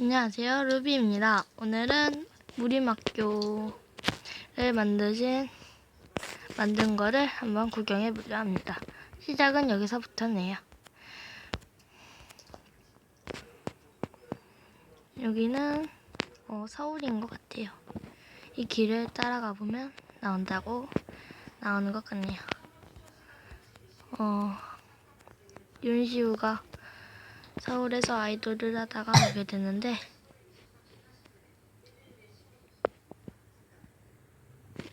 안녕하세요. 루비입니다. 오늘은 무림학교를 만드신, 만든 거를 한번 구경해 보려 합니다. 시작은 여기서부터네요. 여기는 어, 서울인 것 같아요. 이 길을 따라가 보면 나온다고 나오는 것 같네요. 어, 윤시우가 서울에서 아이돌을 하다가 오게 되는데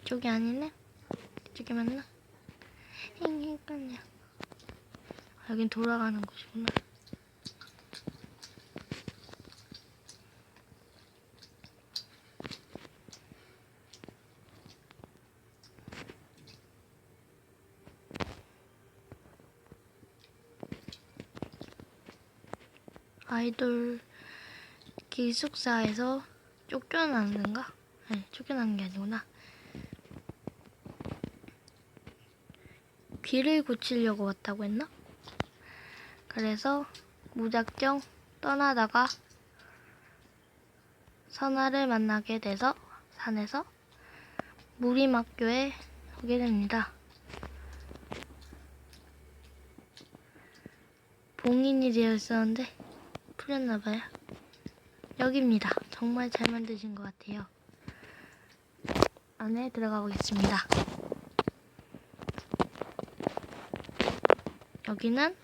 이쪽이 아니네? 이쪽이 맞나? 헷갈려 아, 여긴 돌아가는 곳이구나 아이돌 기숙사에서 쫓겨나는가? 아니, 쫓겨나는 게 아니구나. 귀를 고치려고 왔다고 했나? 그래서 무작정 떠나다가 선아를 만나게 돼서 산에서 무림학교에 오게 됩니다. 봉인이 되어 있었는데 풀렸나봐요. 여기입니다. 정말 잘 만드신 것 같아요. 안에 들어가 보겠습니다. 여기는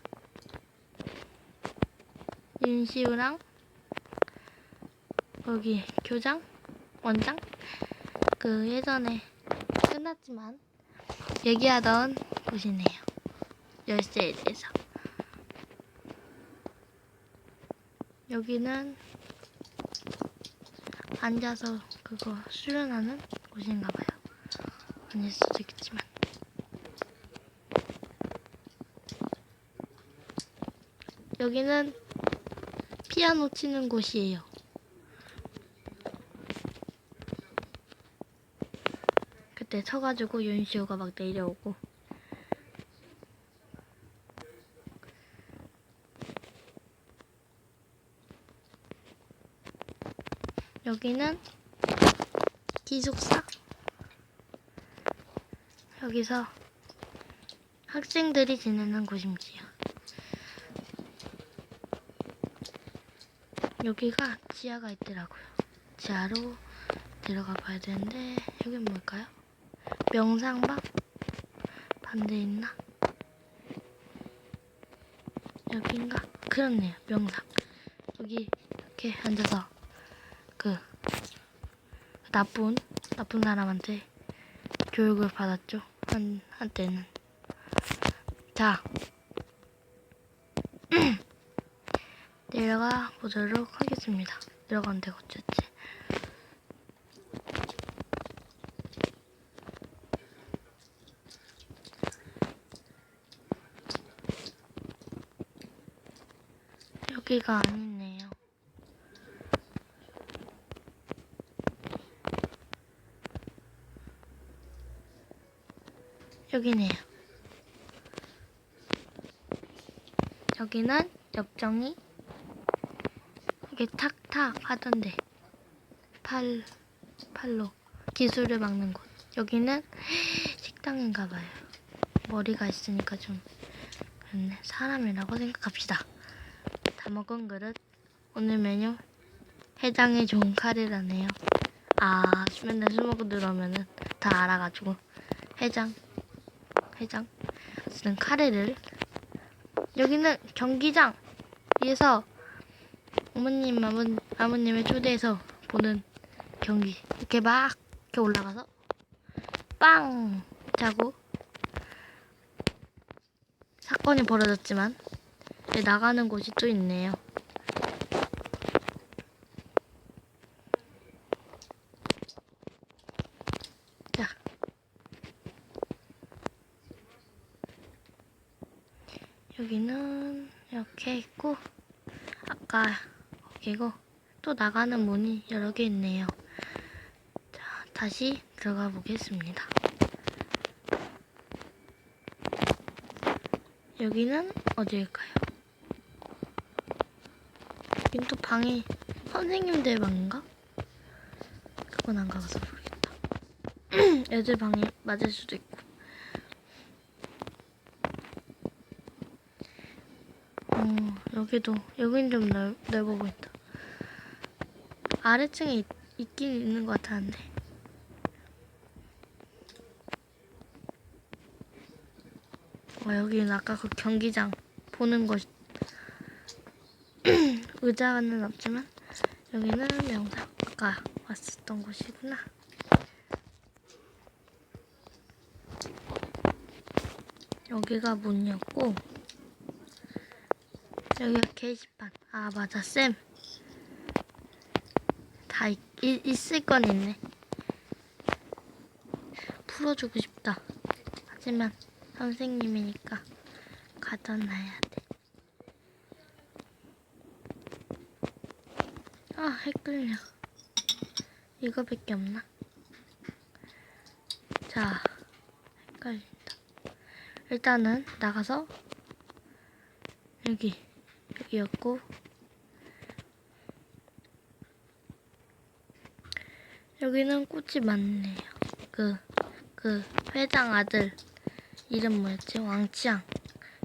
윤시우랑 여기 교장, 원장 그 예전에 끝났지만 얘기하던 곳이네요. 열쇠에 대해서. 여기는 앉아서 그거 수련하는 곳인가 봐요. 아닐 수도 있겠지만. 여기는 피아노 치는 곳이에요. 그때 쳐가지고 윤시호가 막 내려오고 여기는 기숙사. 여기서 학생들이 지내는 곳임지요. 여기가 지하가 있더라고요. 지하로 들어가 봐야 되는데 여긴 뭘까요? 명상방? 반대 있나? 여긴가? 그렇네요. 명상. 여기 이렇게 앉아서 그 나쁜 나쁜 사람한테 교육을 받았죠. 한 한때는. 자. 내려가 보도록 하겠습니다. 내려가는 데가 어쩌지 여기가 아니네요 여기네요. 여기는 옆정이 이게 탁탁 하던데 팔 팔로 기술을 막는 곳. 여기는 식당인가 봐요. 머리가 있으니까 좀 그렇네. 사람이라고 생각합시다. 다 먹은 그릇. 오늘 메뉴 해장에 좋은 카레라네요. 아, 맨날 술 먹고 들어오면은 다 알아가지고 해장 회장. 쓰는 카레를. 여기는 경기장 위에서 어머님 아버, 아버님을 초대해서 보는 경기. 이렇게 막 이렇게 올라가서 빵 자고 사건이 벌어졌지만 나가는 곳이 또 있네요. 자, 여기는 이렇게 있고 아까 거기고 또 나가는 문이 여러 개 있네요. 자, 다시 들어가 보겠습니다. 여기는 어디일까요? 여긴 또 방이 선생님들 방인가? 그건 안 가봐서 모르겠다. 애들 방에 맞을 수도 있고. 어, 여기도, 여긴 좀 넓, 넓어 보인다. 아래층에 있, 있긴 있는 것 같았는데. 어, 여기는 아까 그 경기장 보는 곳. 의자는 없지만, 여기는 명상. 아까 왔었던 곳이구나. 여기가 문이었고, 여기가 게시판. 아, 맞아, 쌤. 다 있, 있, 있을 건 있네. 풀어주고 싶다. 하지만 선생님이니까 가둬놔야 돼. 아, 헷갈려. 이거밖에 없나? 자, 헷갈린다. 일단은 나가서 여기 여기였고 여기는 꽃이 많네요. 그, 그 회장 아들 이름 뭐였지? 왕치양.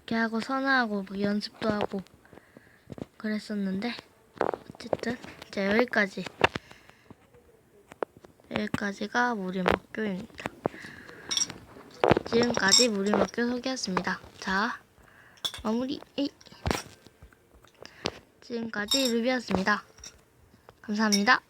걔하고 선화하고 뭐 연습도 하고 그랬었는데 어쨌든 이제 여기까지 여기까지가 무림학교입니다. 지금까지 무림학교 소개였습니다. 자 마무리 에이. 지금까지 루비였습니다. 감사합니다.